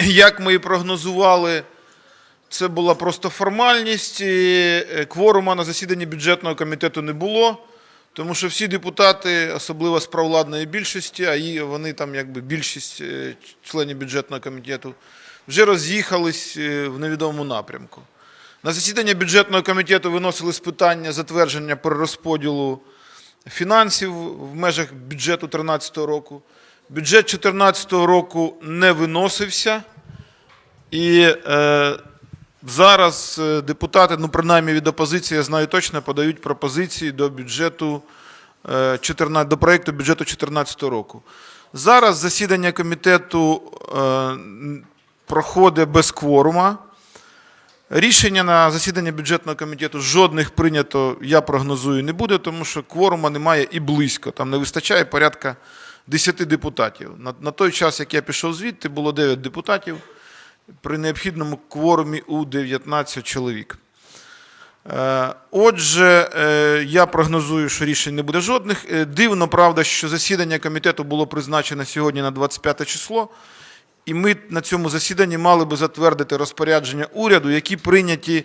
як ми і прогнозували, це була просто формальність. е, Кворума на засіданні бюджетного комітету не було, тому що всі депутати, особливо з провладної більшості, а вони там якби більшість е, членів бюджетного комітету, вже роз'їхались е, в невідомому напрямку. На засідання бюджетного комітету виносились питання затвердження перерозподілу фінансів в межах бюджету 2013 року. Бюджет 2014 року не виносився. І е, зараз е, депутати, ну принаймні від опозиції, я знаю точно, подають пропозиції до бюджету е, 14, до проєкту бюджету 2014 року. Зараз засідання комітету е, проходить без кворума. Рішення на засідання бюджетного комітету жодних прийнято, я прогнозую, не буде, тому що кворума немає і близько. Там не вистачає порядка 10 депутатів. На, на той час, як я пішов звідти, було 9 депутатів при необхідному кворумі у 19 чоловік. Е, Отже, е, я прогнозую, що рішень не буде жодних. Е, Дивно, правда, що засідання комітету було призначено сьогодні на 25 число. І ми на цьому засіданні мали би затвердити розпорядження уряду, які прийняті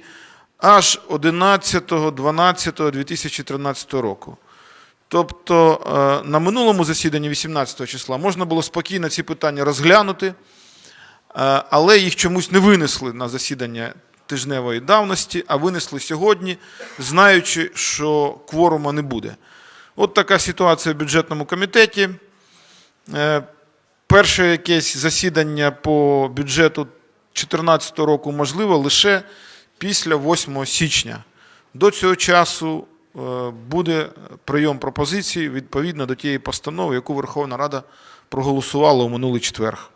аж 11.12.2013 року. Тобто на минулому засіданні 18 числа можна було спокійно ці питання розглянути, але їх чомусь не винесли на засідання тижневої давності, а винесли сьогодні, знаючи, що кворума не буде. От така ситуація в бюджетному комітеті. Е, Перше якесь засідання по бюджету 2014 року можливо лише після 8 січня. До цього часу е, буде прийом пропозицій відповідно до тієї постанови, яку Верховна Рада проголосувала у минулий четверг.